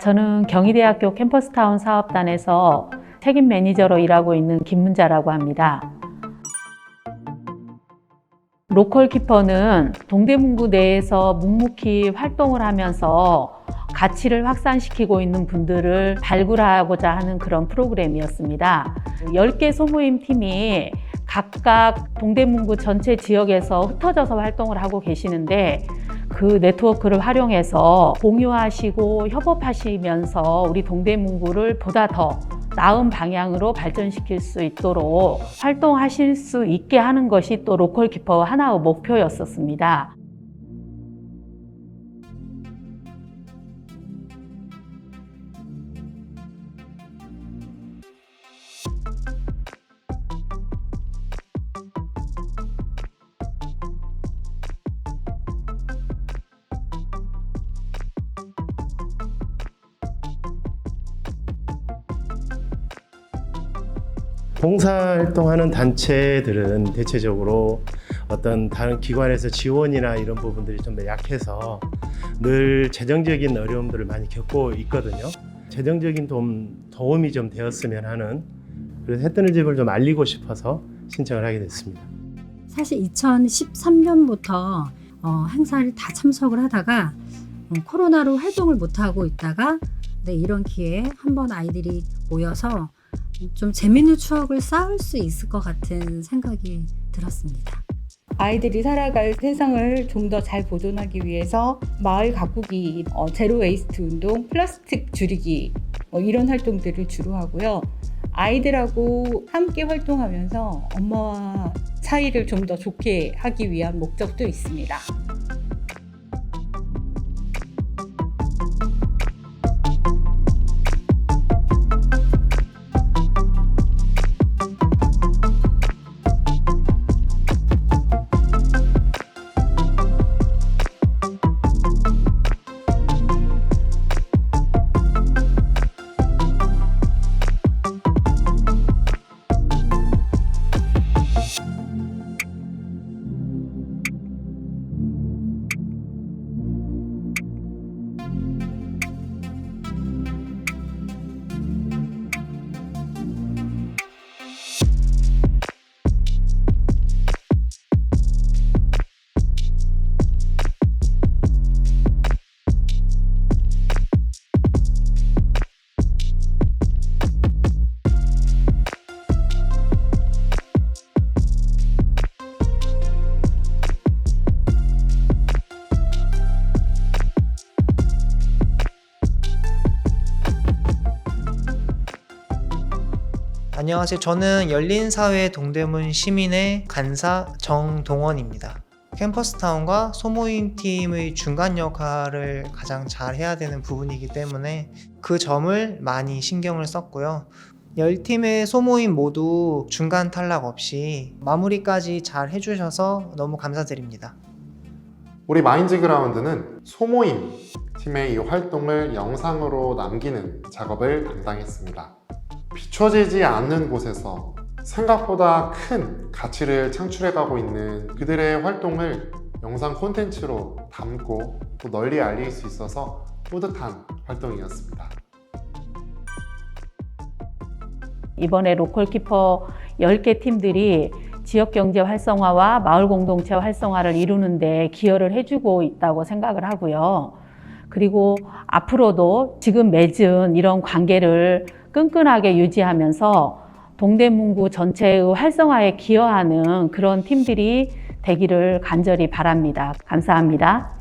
저는 경희대학교 캠퍼스타운 사업단에서 책임 매니저로 일하고 있는 김문자라고 합니다. 로컬 키퍼는 동대문구 내에서 묵묵히 활동을 하면서 가치를 확산시키고 있는 분들을 발굴하고자 하는 그런 프로그램이었습니다. 10개 소모임 팀이 각각 동대문구 전체 지역에서 흩어져서 활동을 하고 계시는데 그 네트워크를 활용해서 공유하시고 협업하시면서 우리 동대문구를 보다 더 나은 방향으로 발전시킬 수 있도록 활동하실 수 있게 하는 것이 또 로컬 키퍼 하나의 목표였었습니다. 봉사활동하는 단체들은 대체적으로 어떤 다른 기관에서 지원이나 이런 부분들이 좀 더 약해서 늘 재정적인 어려움들을 많이 겪고 있거든요. 재정적인 도움, 도움이 좀 되었으면 하는 그래서 해뜨는 집을 좀 알리고 싶어서 신청을 하게 됐습니다. 사실 2013년부터 어, 행사를 다 참석을 하다가 음, 코로나로 활동을 못 하고 있다가 네, 이런 기회에 한번 아이들이 모여서 좀 재밌는 추억을 쌓을 수 있을 것 같은 생각이 들었습니다. 아이들이 살아갈 세상을 좀 더 잘 보존하기 위해서 마을 가꾸기, 어, 제로 웨이스트 운동, 플라스틱 줄이기 뭐 이런 활동들을 주로 하고요. 아이들하고 함께 활동하면서 엄마와 사이를 좀 더 좋게 하기 위한 목적도 있습니다. 안녕하세요. 저는 열린사회 동대문 시민의 간사 정동원입니다. 캠퍼스타운과 소모임 팀의 중간 역할을 가장 잘 해야 되는 부분이기 때문에 그 점을 많이 신경을 썼고요. 10팀의 소모임 모두 중간 탈락 없이 마무리까지 잘 해주셔서 너무 감사드립니다. 우리 마인즈 그라운드는 소모임 팀의 이 활동을 영상으로 남기는 작업을 담당했습니다. 비춰지지 않는 곳에서 생각보다 큰 가치를 창출해가고 있는 그들의 활동을 영상 콘텐츠로 담고 또 널리 알릴 수 있어서 뿌듯한 활동이었습니다. 이번에 로컬 키퍼 10개 팀들이 지역 경제 활성화와 마을 공동체 활성화를 이루는데 기여를 해주고 있다고 생각을 하고요. 그리고 앞으로도 지금 맺은 이런 관계를 끈끈하게 유지하면서 동대문구 전체의 활성화에 기여하는 그런 팀들이 되기를 간절히 바랍니다. 감사합니다.